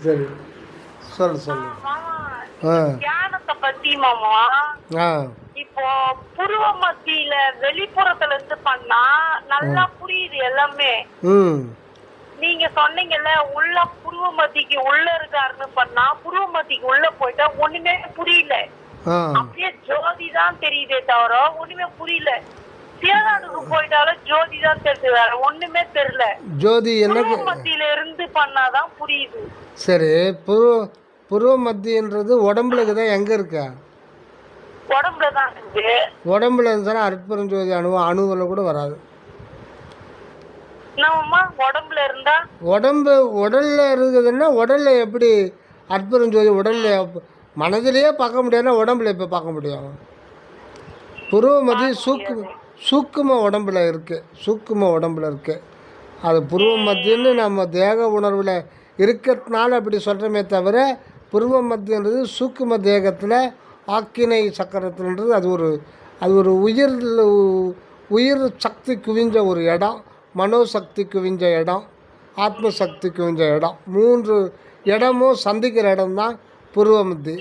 சரி. சொல்லு சொல்லு. ஆ. தியானத்தை பத்தி மாமா. ஆ. இப்போ புருவ மத்தியில வெளிப்புறத்துல இருந்து பண்ணா நல்லா புரியுது எல்லாமே. ம். நீங்க சொன்னீங்கல்ல உள்ள புருவ மத்திக்கு உள்ள இருக்காருன்னு பண்ணா புருவ மத்திக்கு உள்ள போயிட்டா ஒண்ணுமே புரியல. அப்படியே ஜோதி தான் தெரியுதே தவிர ஒண்ணுமே புரியல. சிவநாடுக்கு போயிட்டாலும் ஜோதி தான் தெரியுது வேற ஒண்ணுமே தெரியல. ஜோதி எனக்கு மத்தியில இருந்து பண்ணாதான் புரியுது. சரி புருவ புருவ மத்தின்றது உடம்புல தான் எங்கே இருக்கா? உடம்புல தான் இருக்குது உடம்புல அற்புதம் ஜோதி அணுவம் அணுவில் கூட வராது. உடம்புல இருந்தா? உடம்பு உடலில் இருக்குதுன்னா உடலில் எப்படி அற்புதம் ஜோதி உடலில் மனதிலேயே பார்க்க முடியாதுன்னா உடம்புல இப்போ பார்க்க முடியும்? புருவ மதி சூக்கு சூக்கும உடம்புல இருக்குது சூக்கும உடம்புல இருக்குது அது புருவ மத்தியன்னு நம்ம தேக உணர்வில் இருக்கிறதுனால அப்படி சொல்கிறோமே தவிர புருவ மத்தியன்றது சூக்கும தேகத்தில் ஆக்கினை சக்கரத்துன்றது அது ஒரு அது ஒரு உயிர் உயிர் சக்தி குவிஞ்ச ஒரு இடம் மனோசக்தி குவிஞ்ச இடம் ஆத்ம சக்தி குவிஞ்ச இடம். மூன்று இடமும் சந்திக்கிற இடம்தான் புருவமத்தி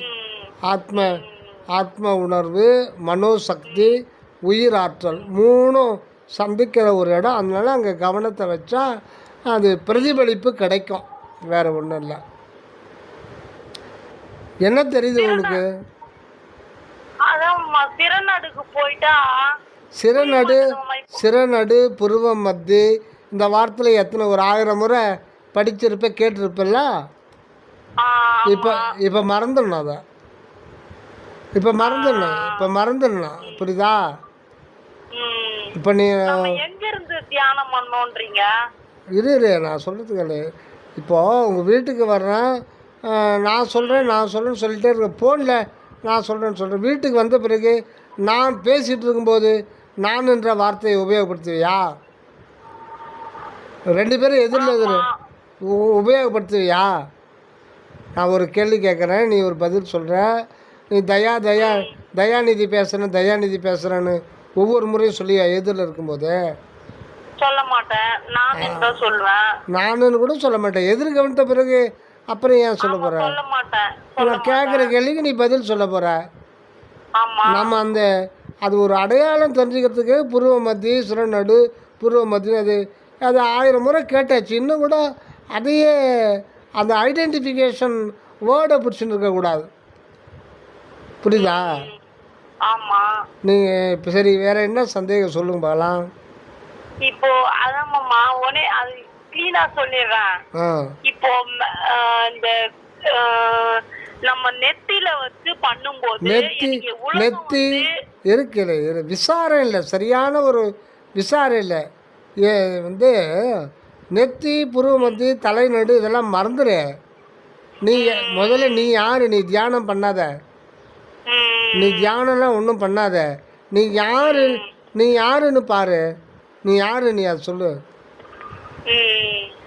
ஆத்ம ஆத்ம உணர்வு மனோசக்தி உயிர் ஆற்றல் மூணும் சந்திக்கிற ஒரு இடம். அதனால அங்கே கவனத்தை வச்சா அது பிரதிபலிப்பு கிடைக்கும். வேறு ஒன்றும் இல்லை. என்ன தெரியுது உங்களுக்கு? சிறநடு சிறநடு புருவ மத்தி இந்த வார்த்தையில் எத்தனை ஒரு ஆயிரம் முறை படிச்சிருப்ப கேட்டிருப்பல்ல இப்போ இப்போ மறந்துடணும் அதை. இப்போ மறந்துடணும் இப்போ மறந்துடணும். புரியுதா. இப்போ நீ நம்ம எங்க இருந்து தியானம் பண்ணோன்றீங்க? இரு இரு நான் சொல்கிறதுக்கு இப்போது உங்கள் வீட்டுக்கு வர்றேன். நான் சொல்கிறேன் நான் சொல்கிறேன்னு சொல்லிட்டே இருக்க ஃபோனில் நான் சொல்கிறேன்னு சொல்கிறேன் வீட்டுக்கு வந்த பிறகு நான் பேசிகிட்டு இருக்கும்போது நான் என்ற வார்த்தையை உபயோகப்படுத்துவியா? ரெண்டு பேரும் எதிரில் எதிர். உபயோகப்படுத்துவியா? நான் ஒரு கேள்வி கேட்குறேன் நீ ஒரு பதில் சொல்கிற நீ தயா தயா தயாநிதி பேசுகிறேன் தயாநிதி பேசுகிறேன்னு ஒவ்வொரு முறையும் சொல்லியா எதிரில் இருக்கும்போது சொல்ல மாட்டேன். நான் தான் சொல்லுவேன் நானுன்னு கூட சொல்ல மாட்டேன். எதிர் கவனித்த பிறகு அப்புறம் ஏன் சொல்ல போகிற சொல்ல மாட்டேன். நான் கேட்குற கேள்விக்கு நீ பதில் சொல்ல போகிற நம்ம அந்த அது ஒரு அடையாளம் தெரிஞ்சுக்கிறதுக்கு புருவ மத்தி சுரநடு புருவ மத்தி அது அது ஆயிரம் முறை கேட்டாச்சு. இன்னும் கூட அதையே அந்த ஐடென்டிஃபிகேஷன் வேர்டை பிடிச்சின்னு இருக்கக்கூடாது. புரியுதா? ஆமா. நீங்கள் இப்போ சரி வேறு என்ன சந்தேகம் சொல்லுங்க பார்க்கலாம் இப்போ அதான் மாமா உடனே அது கிளீனா சொல்லிடுறேன். ஆ. இப்போ ம், இந்த நம்ம நெத்தில வச்சு பண்ணும்போது நெத்தி எனக்கு உலகம் நெத்தி வந்து- இருக்குல்ல இரு விசாரம் இல்லை சரியான ஒரு விசாரம் இல்லை. ஏ வந்து நெத்தி புருவமத்தி தலைநடு இதெல்லாம் மறந்துடு நீ முதல்ல நீ யார்? நீ தியானம் பண்ணாத. ம், நீ தியானம்லாம் ஒன்றும் பண்ணாத. நீ யாரு நீ யாருன்னு பாரு. நீ யாரு நீ அதை சொல்லு.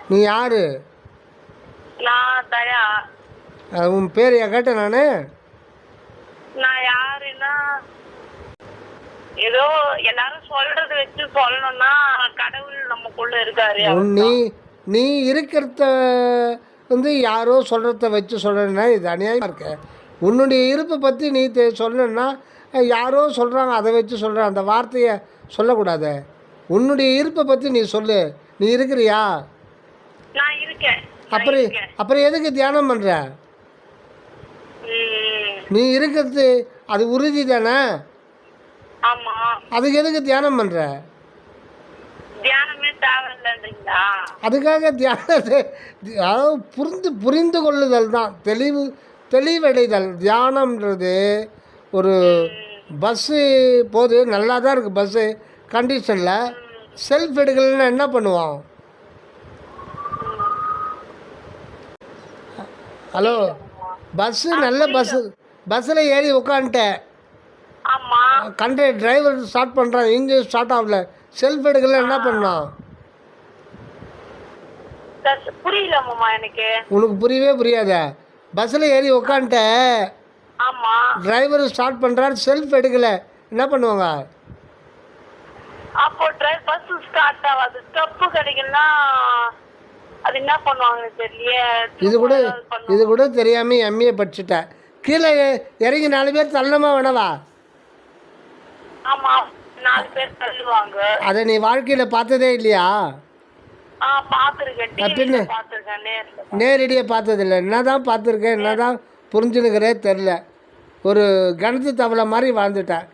நீ யாரு? உன் பேர் கேட்டேன் நான்? நான் யாருன்னா ஏதோ எல்லாரும் சொல்றது வச்சு சொல்லணும்னா கடவுள் நமக்குள்ள இருக்காரு நீ நீ இருக்கிறத வந்து யாரோ சொல்கிறத வச்சு சொல்கிறேன்னா இது அநியாயமாக இருக்க. உன்னுடைய இருப்பை பற்றி நீ தெ சொல்லணுன்னா யாரோ சொல்கிறாங்க அதை வச்சு சொல்கிற அந்த வார்த்தையை சொல்லக்கூடாது. உன்னுடைய இருப்பை பற்றி நீ சொல்லு. நீ இருக்கிறியா? அப்புறம். அப்புறம் எதுக்கு தியானம் பண்ணுற நீ இருக்கிறது அது உறுதி தானே? ஆமா. அதுக்கு எதுக்கு தியானம் பண்ணுற அதுக்காக தியானத்தை அதாவது புரிந்து புரிந்து கொள்ளுதல் தான். தெளிவு தெளிவடைதல் தியானம்ன்றது ஒரு பஸ்ஸு போது நல்லா தான் இருக்குது பஸ்ஸு கண்டிஷனில் செல்ஃப் எடுக்கலைன்னா என்ன பண்ணுவோம்? ஹலோ பஸ்ஸு நல்ல பஸ்ஸு பஸ்ஸில் ஏறி உட்காந்துட்டேன் கண்ட டிரைவர் ஸ்டார்ட் பண்ணுறான் இன்ஜின் ஸ்டார்ட் ஆகல. செல்ஃப் எடுக்கல என்ன பண்ணோம்? புரியல உனக்கு புரியவே புரியாத? பஸ்ஸில் ஏறி உக்காந்துட்ட. ஆமா. டிரைவர் ஸ்டார்ட் பண்ணுறாரு செல்ஃப் எடுக்கல. என்ன பண்ணுவாங்க? அப்போ டிரைவ் பஸ் ஸ்டார்ட் ஆகாது. ஸ்டெப்பு கிடைக்கலன்னா அது என்ன பண்ணுவாங்கன்னு தெரியலையே. இது கூட பண்ணுவாங்க. இது கூட தெரியாம எம்ஏ படிச்சுட்டேன் கீழே இறங்கி நாலு பேர் தள்ளணுமா வேணவா? ஆமா நாலு பேர் தள்ளுவாங்க. அதை நீ வாழ்க்கையில் பார்த்ததே இல்லையா? அப்படின்னு? நேரடியாக பார்த்ததில்ல என்ன? தான் பார்த்துருக்கேன் என்ன தான் புரிஞ்சுனுக்கிறே தெரில. ஒரு கணத்து தவளை மாதிரி வாழ்ந்துட்டேன்.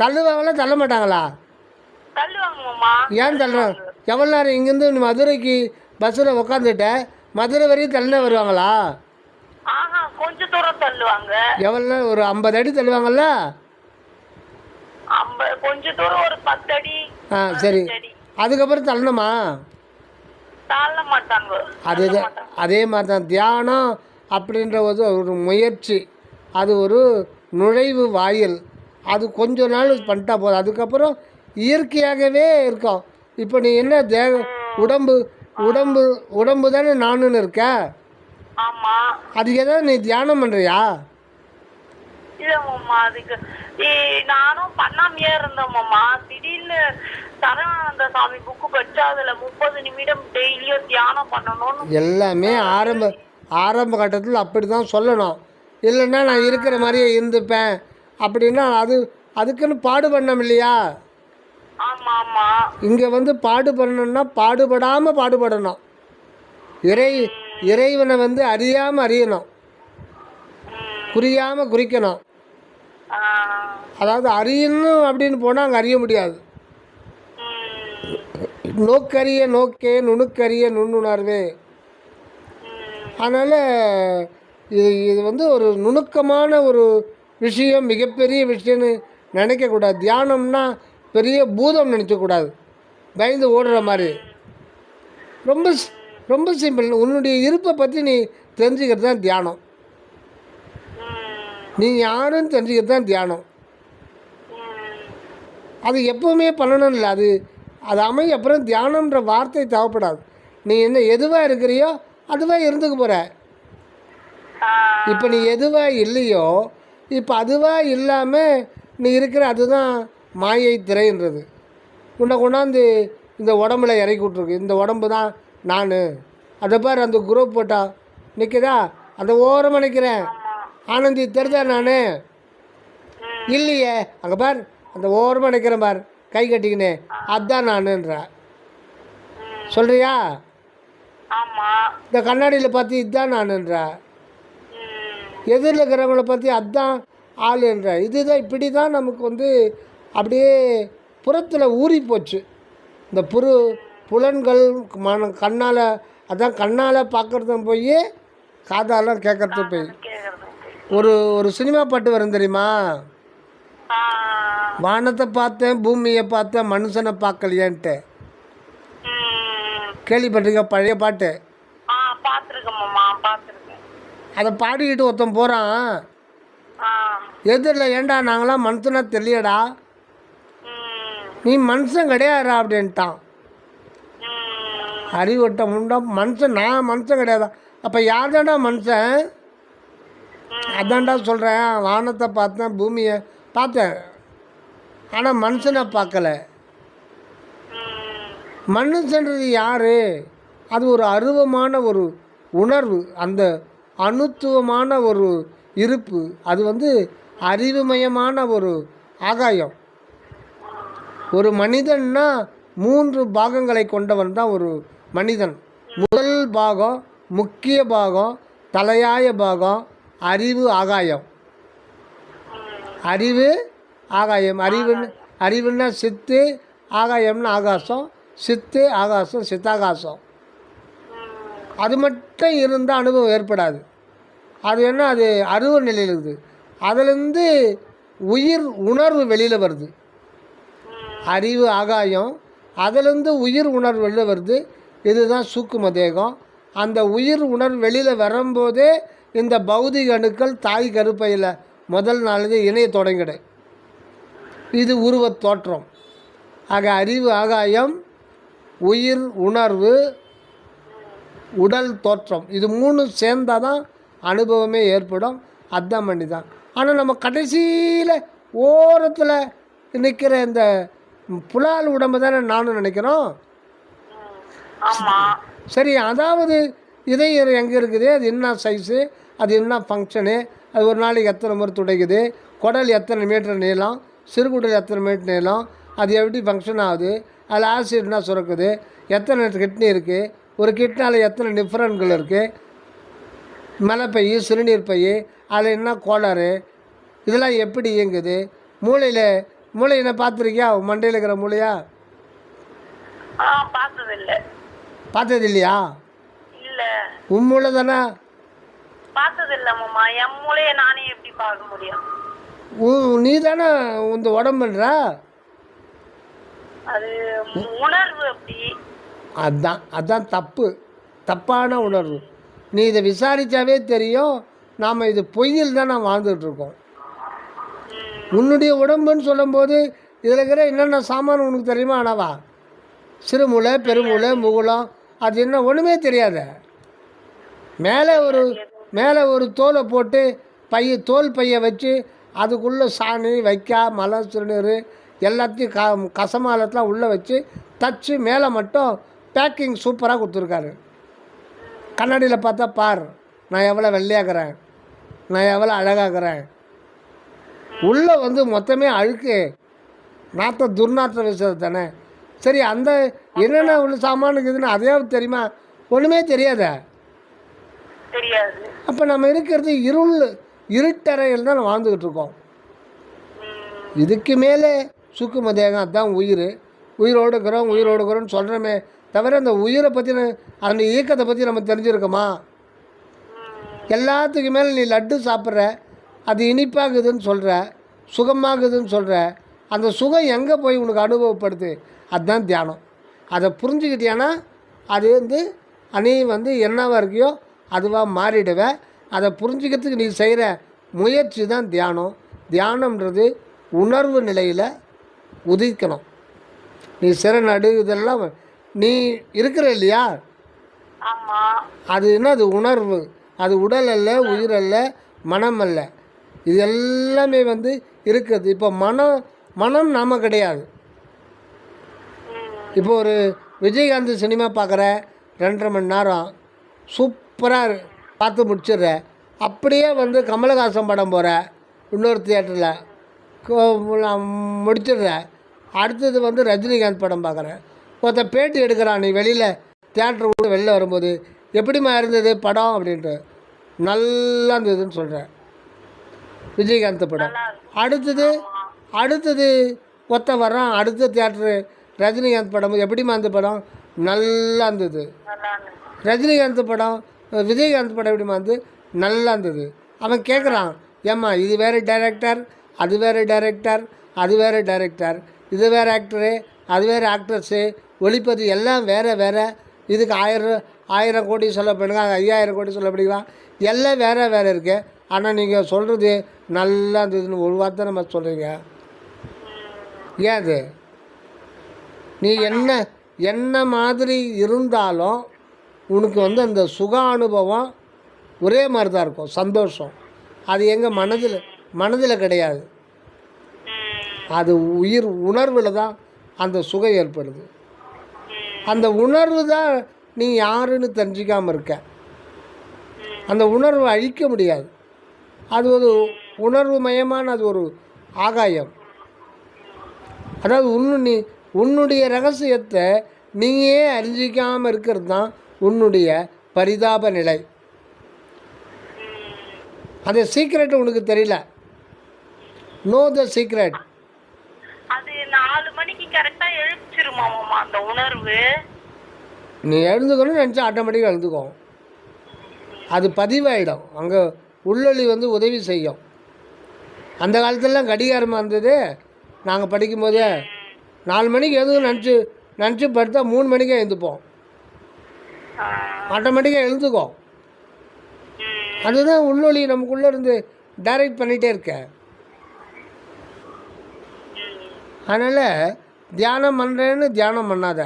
தள்ளுவாங்களா தள்ள மாட்டாங்களா ஏன் தள்ளுறாங்க எவ்வளோ நேரம் இங்கேருந்து மதுரைக்கு பஸ்ஸில் உக்காந்துட்ட மதுரை வரையும் தள்ளினா வருவாங்களா? ஆஹா கொஞ்ச தூரம் தள்ளுவாங்க. எவ்வளோ நேரம்? ஒரு ஐம்பது அடி தள்ளுவாங்கல்ல? ஐம்ப கொஞ்ச தூரம் ஒரு பத்து அடி ஆ சரி. அதுக்கப்புறம் தள்ளணுமா? அதே அதே மாதிரி தான் தியானம் அப்படின்ற ஒரு ஒரு முயற்சி. அது ஒரு நுழைவு வாயில். அது கொஞ்ச நாள் பண்ணிட்டா போதும். அதுக்கப்புறம் இயற்கையாகவே இருக்கும். இப்போ நீ என்ன தேக உடம்பு உடம்பு உடம்பு தானே நானுன்னு இருக்க? அதுக்கு ஏதாவது நீ தியானம் பண்ணுறியா அதுக்கு நானும் பண்ணாமையே இருந்தேன் மாமா. திடீர்னு சரவானந்த சாமி புக்கு படிச்சா அதுல முப்பது நிமிடம் டெய்லியும் தியானம் பண்ணணும்னு எல்லாமே ஆரம்ப ஆரம்ப கட்டத்தில் அப்படி தான் சொல்லணும். இல்லைன்னா நான் இருக்கிற மாதிரியே இருந்துப்பேன். அப்படின்னா அது அதுக்குன்னு பாடுபடணும் இல்லையா? ஆமா ஆமா இங்கே வந்து பாடுபடணும்னா பாடுபடாமல் பாடுபடணும். இறை இறைவனை வந்து அறியாமல் அறியணும். குறியாமல் குறிக்கணும். அதாவது அறியணும் அப்படின்னு போனால் அங்கே அறிய முடியாது. நோக்கரிய நோக்கே நுணுக்கரிய நுண்ணுணர்வே. அதனால் இது இது வந்து ஒரு நுணுக்கமான ஒரு விஷயம் மிகப்பெரிய விஷயம்னு நினைக்கக்கூடாது தியானம்னா பெரிய பூதம் நினச்சக்கூடாது பயந்து ஓடுற மாதிரி. ரொம்ப ரொம்ப சிம்பிள். உன்னுடைய இருப்பை பற்றி நீ தெரிஞ்சுக்கிறது தான் தியானம். நீ யாருன்னு தெரிஞ்சுக்கிறது தான் தியானம். அது எப்போவுமே பண்ணணும் இல்லை அது அது அமைய அப்புறம் தியானம்ன்ற வார்த்தை தேவைப்படாது. நீ என்ன எதுவாக இருக்கிறியோ அதுவாக இருந்துக்க போகிற இப்போ நீ எதுவாக இல்லையோ இப்போ அதுவாக இல்லாமல் நீ இருக்கிற அதுதான் மாயை திரைன்றது. உன்னை கொண்டாந்து இந்த உடம்புல இறக்கி விட்ருக்கு இந்த உடம்பு தான் நான். அதை பாரு அந்த குரூப் போட்டா நிற்குதா அந்த ஓரமாக நிற்கிறேன் ஆனந்தி தெரிதா நான்? இல்லையே. அங்கே பார் அந்த ஓரமாக நிற்கிறேன் பார். கை கட்டிக்கினே அதான் நானுன்ற. சொல்கிறியா இந்த கண்ணாடியில் பார்த்து இதுதான் நானுன்ற. எதிரில் இருக்கிறவங்கள பற்றி அதான் ஆளுன்ற. இதுதான் இப்படி தான் நமக்கு வந்து அப்படியே புறத்தில் ஊறி போச்சு. இந்த புரு புலன்கள் மன கண்ணால் அதான் கண்ணால் பார்க்குறதும் போய் காதால கேட்குறது போய். ஒரு ஒரு சினிமா பாட்டு வரும் தெரியுமா? வானத்தை பார்த்தேன் பூமியை பார்த்தேன் மனுஷனை பார்க்கலையேன்ட்டு. கேள்விப்பட்டிருக்க பழைய பாட்டு? அதை பாடிக்கிட்டு ஒருத்தன் போகிறான் எதிரில் ஏன்டா நாங்களாம் மனுஷனா தெரியலடா? ம், நீ மனுஷன் கிடையாதுடா அப்படின்ட்டான். அறிவட்ட முண்டா மனுஷன் நான் மனுஷன் கிடையாது? அப்போ யார் தான்டா மனுஷன் அதான்டா சொல்கிறேன் வானத்தை பார்த்தேன் பூமியை பார்த்தேன். ஆனால் மனுஷனை பார்க்கல. மனுஷன்றது யார்? அது ஒரு அருவமான ஒரு உணர்வு. அந்த அணுத்துவமான ஒரு இருப்பு. அது வந்து அறிவுமயமான ஒரு ஆகாயம். ஒரு மனிதன்னா மூன்று பாகங்களை கொண்டவன் தான் ஒரு மனிதன். முதல் பாகம் முக்கிய பாகம் தலையாய பாகம் அறிவு ஆகாயம். அறிவு ஆகாயம். அறிவுன்னு அறிவுன்னா சித்து ஆகாயம்னு ஆகாசம். சித்து ஆகாசம் சித்தாகாசம். அது மட்டும் இருந்தால் அனுபவம் ஏற்படாது. அது என்ன? அது அருவ நிலையில் இருக்குது. அதுலேருந்து உயிர் உணர்வு வெளியில் வருது. அறிவு ஆகாயம். அதுலேருந்து உயிர் உணர்வு வெளியில் வருது. இதுதான் சூக்கும தேகம். அந்த உயிர் உணர்வு வெளியில் வரும்போதே இந்த பௌதிக அணுக்கள் தாய் கருப்பையில் முதல் நாளிலே இணைய தொடங்கிடு. இது உருவத் தோற்றம். ஆக அறிவு ஆகாயம் உயிர் உணர்வு உடல் தோற்றம். இது மூணும் சேர்ந்தால் தான் அனுபவமே ஏற்படும். அதான் பண்ணி தான் ஆனால் நம்ம கடைசியில் ஓரத்தில் நிற்கிற இந்த புலால் உடம்பு தானே நானும் நினைக்கிறோம்? சரி அதாவது இதயம் எங்கே இருக்குது? அது என்ன சைஸு அது என்ன ஃபங்க்ஷனு அது ஒரு நாளைக்கு எத்தனை முறை துடைக்குது? குடல் எத்தனை மீட்டர் நீளம்? சிறுகுடல் எத்தனை மீட்டர் நீளம் அது எப்படி ஃபங்க்ஷன் ஆகுது? அதில் ஆசிட் என்ன சுரக்குது? எத்தனை கிட்னி இருக்குது ஒரு கிட்னியில் எத்தனை டிஃப்ரெண்ட்கள் இருக்குது மலைப்பை சிறுநீர் பை அதில் என்ன கோளாறு? இதெல்லாம் எப்படி இயங்குது? மூளையில் மூளை என்ன பார்த்துருக்கியா? மண்டையில் இருக்கிற மூளையா? பார்த்தது இல்ல பார்த்தது இல்லையா இல்ல. உன் மூளை தானே பார்த்தது இல்ல மாமா. என் மூளைய நானே எப்படி பார்க்க முடியும்? நீ தானே இந்த உடம்புன்ற அது உணர்வு அப்படி. அதான் அதான் தப்பு. தப்பான உணர்வு. நீ இதை விசாரித்தாவே தெரியும் நாம் இது பொய்யில் தான் நாம் வாழ்ந்துட்டு இருக்கோம். உன்னுடைய உடம்புன்னு சொல்லும்போது இதில் இருக்கிற என்னென்ன சாமான் உனக்கு தெரியுமா ஆனாவா சிறுமூளை பெருமூளை முகுளம் அது என்ன ஒன்றுமே தெரியாத. மேலே ஒரு மேலே ஒரு தோலை போட்டு பைய தோல் பையை வச்சு அதுக்குள்ளே சாணி வைக்கா மலம் சிறுநீர் எல்லாத்தையும் க கசமாலத்தெலாம் உள்ளே வச்சு தச்சு மேலே மட்டும் பேக்கிங் சூப்பராக கொடுத்துருக்காரு. கண்ணாடியில் பார்த்தா பார் நான் எவ்வளோ வெள்ளையாக்குறேன் நான் எவ்வளோ அழகாக்குறேன். உள்ளே வந்து மொத்தமே அழுக்கு. நாற்ற துர்நாற்ற விஷயம் தானே. சரி அந்த என்னென்ன உள்ள சாமான் இருக்குதுன்னு அதையாவது தெரியுமா? ஒன்றுமே தெரியாது. அப்போ நம்ம இருக்கிறது இருள் இருட்டறையில் தான் வாழ்ந்துக்கிட்டு இருக்கோம். இதுக்கு மேலே சுக்கும தேகம் அதுதான் உயிர். உயிரோடு இருக்கிறோம் உயிரோடு இருக்கிறோம்னு சொல்கிறோமே தவிர அந்த உயிரை பற்றின அந்த இயக்கத்தை பற்றி நம்ம தெரிஞ்சிருக்கோமா? எல்லாத்துக்கு மேலே நீ லட்டு சாப்பிட்ற அது இனிப்பாகுதுன்னு சொல்கிற சுகமாகுதுன்னு சொல்கிற அந்த சுகம் எங்கே போய் உனக்கு அனுபவப்படுது? அதுதான் தியானம். அதை புரிஞ்சுக்கிட்டியானா அது வந்து அணி வந்து என்னவாக இருக்கியோ அதுவாக மாறிடுவேன் அதை புரிஞ்சுக்கிறதுக்கு நீ செய்கிற முயற்சி தான் தியானம். தியானம்ன்றது உணர்வு நிலையில் உதிக்கணும். நீ சிறநடு இதெல்லாம் நீ இருக்கிற இல்லையா? அது என்ன அது உணர்வு? அது உடல் அல்ல உயிர் அல்ல மனம் அல்ல. இது எல்லாமே வந்து இருக்குது இப்போ மனம் மனம் நாம கிடையாது. இப்போ ஒரு விஜயகாந்த் சினிமா பார்க்குற ரெண்டரை மணி நேரம். சூப்பராக பார்த்து முடிச்சிடுற. அப்படியே வந்து கமலஹாசன் படம் போகிற இன்னொரு தியேட்டரில். முடிச்சிடுற. அடுத்தது வந்து ரஜினிகாந்த் படம் பார்க்குறேன் ஒருத்த பேட்டி எடுக்கிறான் நீ வெளியில் தியேட்டர் விட்டு வெளில வரும்போது எப்படிம்மா இருந்தது படம்? அப்படின்ட்டு. நல்லா இருந்ததுன்னு சொல்கிறேன் விஜயகாந்த் படம். அடுத்தது அடுத்தது ஒத்த வர்றான் அடுத்த தியேட்டரு ரஜினிகாந்த் படம். எப்படிம்மா அந்த படம்? நல்லா இருந்தது. ரஜினிகாந்த் படம் விஜயகாந்த் படம் எப்படிமா வந்து நல்லா இருந்தது. அவன் கேட்குறான் ஏம்மா இது வேறு டைரக்டர் அது வேறு டைரக்டர் அது வேறு டைரக்டர் இது வேறு ஆக்டரு அது வேறு ஆக்ட்ரஸ்ஸு ஒளிப்பதி எல்லாம் வேறு வேறு. இதுக்கு ஆயிரம் ஆயிரம் கோடி சொல்ல அது ஐயாயிரம் கோடி சொல்லப்படுகிறான். எல்லாம் வேறு வேறு இருக்குது ஆனால் நீங்கள் சொல்கிறது நல்லா இருந்ததுன்னு ஒரு வார்த்தை நம்ம சொல்கிறீங்க ஏன் அது? நீ என்ன என்ன மாதிரி இருந்தாலும் உனக்கு வந்து அந்த சுக அனுபவம் ஒரே மாதிரி தான் இருக்கும். சந்தோஷம். அது எங்கள் மனதில் மனதில் கிடையாது. அது உயிர் உணர்வில் தான் அந்த சுகம் ஏற்படுது. அந்த உணர்வு தான் நீ யாருன்னு தெரிஞ்சிக்காமல் இருக்க. அந்த உணர்வை அழிக்க முடியாது. அது ஒரு உணர்வு மயமான அது ஒரு ஆகாயம். அதாவது உன்னு நீ உன்னுடைய ரகசியத்தை நீயே அறிஞ்சிக்காமல் இருக்கிறது தான் உன்னுடைய பரிதாப நிலை. அந்த சீக்ரெட் உனக்கு தெரியல? நோ த சீக்ரெட் அது நாலு மணிக்கு கரெக்டா எழுப்பிச்சிருமா மாமா அந்த உணர்வு? நீ எழுந்துக்கணும்னு நினச்சா ஆட்டோமேட்டிக்காக எழுந்துக்கும் அது பதிவாயிடும். அங்கே உள்ளொளி வந்து உதவி செய்யும். அந்த காலத்துலலாம் கடிகாரமாக இருந்தது. நாங்கள் படிக்கும்போதே நாலு மணிக்கு எழுந்து நினச்சி நினச்சி படுத்தா மூணு மணிக்கே எழுந்துப்போம். ஆட்டோமேட்டிக்காக எழுந்துக்கும் அதுதான் உள்ளொளி நமக்குள்ளே இருந்து டைரக்ட் பண்ணிகிட்டே இருக்க. அதனால் தியானம் பண்ணுறேன்னு தியானம் பண்ணாத.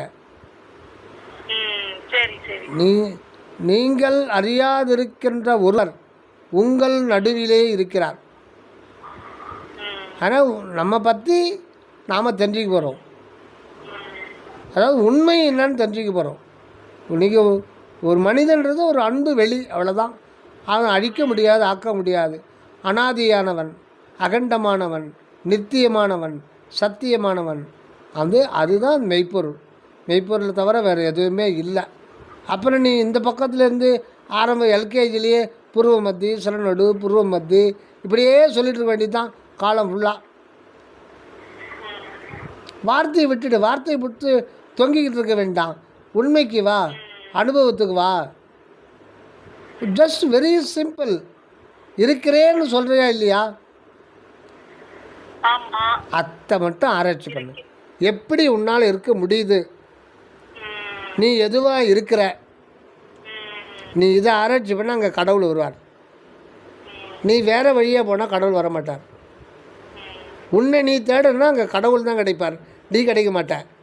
நீ நீங்கள் அறியாதிருக்கின்ற ஒருவர் உங்கள் நடுவிலே இருக்கிறார். ஆனால் நம்ம பற்றி நாம் தெரிஞ்சுக்க போகிறோம் அதாவது உண்மை என்னன்னு தெரிஞ்சுக்க போகிறோம் நீங்கள் ஒரு மனிதன்றது ஒரு அன்பு வெளி அவ்வளோதான் அவன் அழிக்க முடியாது ஆக்க முடியாது. அனாதியானவன் அகண்டமானவன் நித்தியமானவன் சத்தியமானவன். அது அதுதான் மெய்ப்பொருள். மெய்ப்பொருளை தவிர வேறு எதுவுமே இல்லை. அப்புறம் நீ இந்த பக்கத்துலேருந்து ஆரம்ப எல்கேஜிலேயே பூர்வ மத்தி சிறநடு பூர்வ மத்தி இப்படியே சொல்லிட்டு இருக்க வேண்டியது தான் காலம் ஃபுல்லாக வார்த்தையை விட்டுடு வார்த்தையை விட்டு தொங்கிக்கிட்டு இருக்க வேண்டாம். உண்மைக்கு வா அனுபவத்துக்கு வா. ஜஸ்ட் வெரி சிம்பிள் இருக்கிறேன்னு சொல்கிறியா இல்லையா? அத்தை மட்டும் ஆராய்ச்சி பண்ணு. எப்படி உன்னால் இருக்க முடியுது? நீ எதுவாக இருக்கிற? நீ இதை ஆராய்ச்சி பண்ண அங்கே கடவுள் வருவார். நீ வேறு வழியாக போனால் கடவுள் வர மாட்டார் உன்னை நீ தேடணும்னா அங்கே கடவுள் தான் கிடைப்பார். நீ கிடைக்க மாட்ட. ம்,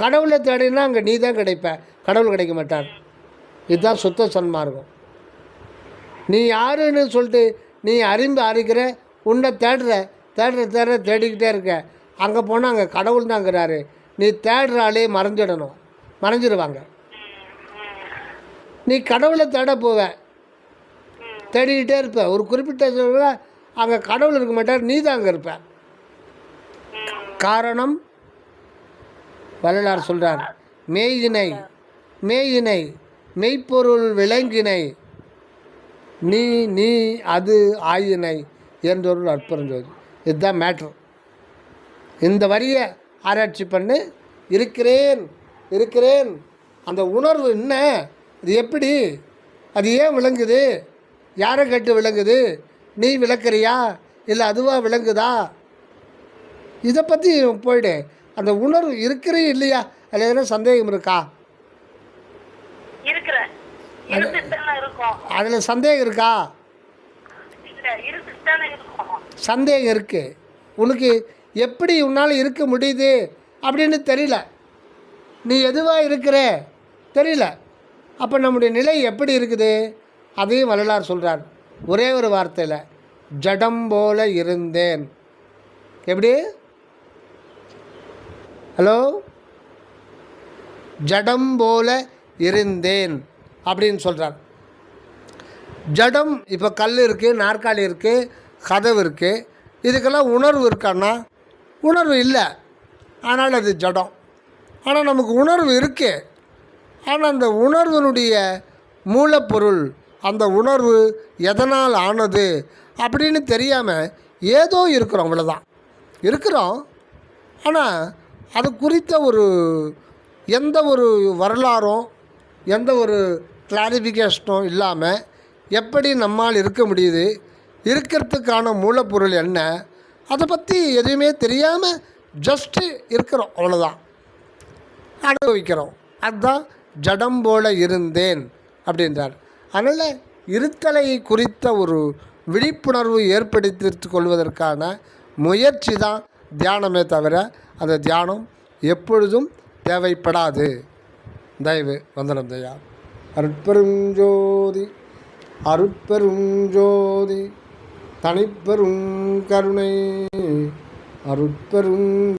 கடவுளை தேடினா அங்கே நீ தான் கிடைப்ப. கடவுள் கிடைக்க மாட்டார். இதுதான் சுத்த சன்மார்க்கம். நீ யாருன்னு சொல்லிட்டு நீ அறிந்து அறிக்கிற உன்னை தேடுற தேடுற தேடுற தேடிக்கிட்டே இருக்க. அங்கே போனால் அங்கே கடவுள் தாங்கிறாரு நீ தேடுற ஆளே மறைஞ்சிடணும். மறைஞ்சிடுவாங்க நீ கடவுளை தேட போவ. தேடிக்கிட்டே இருப்ப. ஒரு குறிப்பிட்ட அங்கே கடவுள் இருக்க மாட்டார் நீ தான் அங்கே இருப்ப. காரணம் வள்ளலார் சொல்கிறார் மேயினை மேயினை மெய்ப்பொருள் விளங்கினை நீ நீ அது ஆயினை என்றொரு அற்புதம் இதுதான் மேட்ரு இந்த வரியை ஆராய்ச்சி பண்ணு. இருக்கிறேன் இருக்கிறேன். அந்த உணர்வு என்ன? அது எப்படி? அது ஏன் விளங்குது? யாரை கேட்டு விளங்குது? நீ விளக்குறியா? இல்லை அதுவாக விளங்குதா? இதை பற்றி போயிடு. அந்த உணர்வு இருக்கிறே இல்லையா? அதில் எதனா சந்தேகம் இருக்கா? அதில் சந்தேகம் இருக்கா? சந்தேகம் இருக்குது உனக்கு எப்படி உன்னால் இருக்க முடியுது அப்படின்னு தெரியல. நீ எதுவாக இருக்கிற? தெரியல. அப்போ நம்முடைய நிலை எப்படி இருக்குது? அதையும் வள்ளலார் சொல்கிறார் ஒரே ஒரு வார்த்தையில் ஜடம் போல இருந்தேன். எப்படி? ஹலோ? ஜடம் போல இருந்தேன் அப்படின்னு சொல்கிறார் ஜடம் இப்போ கல் இருக்குது நாற்காலி இருக்குது கதவு இருக்குது இதுக்கெல்லாம் உணர்வு இருக்கான்னா உணர்வு இல்லை. ஆனால் அது ஜடம். ஆனால் நமக்கு உணர்வு இருக்குது ஆனால் அந்த உணர்வினுடைய மூலப்பொருள் அந்த உணர்வு எதனால் ஆனது அப்படின்னு தெரியாமல் ஏதோ இருக்கிறோம் இவ்வளோதான் இருக்கிறோம். ஆனால் அது குறித்த ஒரு எந்த ஒரு வரலாறும் எந்த ஒரு கிளாரிஃபிகேஷனும் இல்லாமல் எப்படி நம்மால் இருக்க முடியுது இருக்கிறதுக்கான மூலப்பொருள் என்ன அதை பற்றி எதுவுமே தெரியாமல் ஜஸ்ட்டு இருக்கிறோம் அவ்வளோதான் அனுபவிக்கிறோம். அதுதான் ஜடம் போல இருந்தேன் அப்படின்றார். அதனால் இருத்தலை குறித்த ஒரு விழிப்புணர்வு ஏற்படுத்தி கொள்வதற்கான முயற்சி தான் தியானமே தவிர அந்த தியானம் எப்பொழுதும் தேவைப்படாது. தயவு வந்தனம் தயா. அருட்பெரும் ஜோதி அருட்பெரும் ஜோதி தனிப்பெரும் கருணை அருட்பெரும்